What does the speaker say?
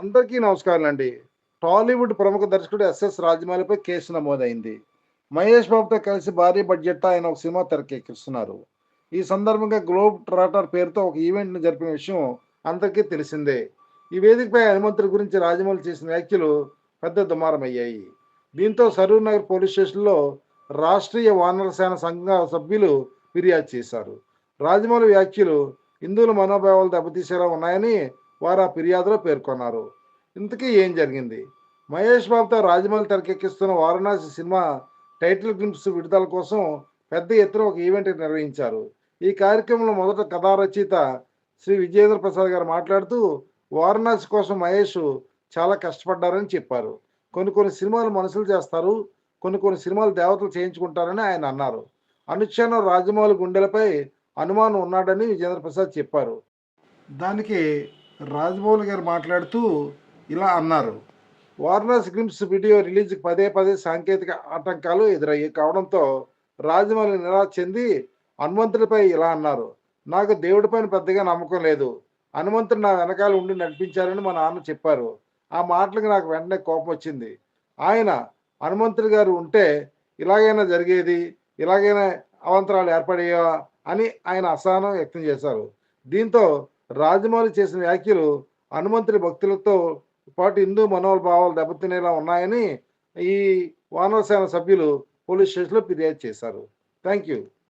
అందరికీ నమస్కారం అండి టాలీవుడ్ ప్రముఖ దర్శకుడు ఎస్ఎస్ రాజమౌళిపై కేసు నమోదైంది. మహేష్ బాబుతో కలిసి భారీ బడ్జెట్ ఆయన ఒక సినిమా తెరకెక్కిస్తున్నారు. ఈ సందర్భంగా గ్లోబ్ ట్రాటర్ పేరుతో ఒక ఈవెంట్ను జరిపిన విషయం అందరికీ తెలిసిందే. ఈ వేదికపై హనుమంతుడి గురించి రాజమౌళి చేసిన వ్యాఖ్యలు పెద్ద దుమారమయ్యాయి. దీంతో సరూర్ నగర్ పోలీస్ స్టేషన్లో రాష్ట్రీయ వానర సేన సంఘ సభ్యులు ఫిర్యాదు చేశారు. రాజమౌళి వ్యాఖ్యలు హిందువుల మనోభావాలు దెబ్బతీసేలా ఉన్నాయని వారు ఆ ఫిర్యాదులో పేర్కొన్నారు. ఇంతకీ ఏం జరిగింది? మహేష్ బాబుతో రాజమౌళి తెరకెక్కిస్తున్న వారణాసి సినిమా టైటిల్ గ్లింప్స్ విడుదల కోసం పెద్ద ఎత్తున ఒక ఈవెంట్ నిర్వహించారు. ఈ కార్యక్రమంలో మొదట కథా రచయిత శ్రీ విజయేంద్ర ప్రసాద్ గారు మాట్లాడుతూ వారణాసి కోసం మహేష్ చాలా కష్టపడ్డారని చెప్పారు. కొన్ని కొన్ని సినిమాలు మనుషులు చేస్తారు కొన్ని కొన్ని సినిమాలు దేవతలు చేయించుకుంటారని ఆయన అన్నారు. అనుక్షణం రాజమౌళి గుండెలపై అనుమానం ఉన్నాడని విజేంద్ర ప్రసాద్ చెప్పారు. దానికి రాజమౌళి గారు మాట్లాడుతూ ఇలా అన్నారు. వార్నర్స్ గ్లిమ్స్ వీడియో రిలీజ్కి పదే పదే సాంకేతిక ఆటంకాలు ఎదురయ్యి కావడంతో రాజమౌళి నిరాశ చెంది హనుమంతుడిపై ఇలా అన్నారు. నాకు దేవుడిపైన పెద్దగా నమ్మకం లేదు. హనుమంతుడు నా వెనకాల ఉండి నడిపించారని మా నాన్న చెప్పారు. ఆ మాటలకు నాకు వెంటనే కోపం వచ్చింది. ఆయన హనుమంతుడి గారు ఉంటే ఇలాగైనా జరిగేది ఇలాగైనా అవంతరాలు ఏర్పడేవా అని ఆయన అసహనం వ్యక్తం చేశారు. దీంతో రాజమౌళి చేసిన వ్యాఖ్యలు హనుమంతుడి భక్తులతో పాటు హిందూ మనోభావాలు దెబ్బతినేలా ఉన్నాయని ఈ వానరసేన సభ్యులు పోలీస్ స్టేషన్లో ఫిర్యాదు చేశారు. Thank you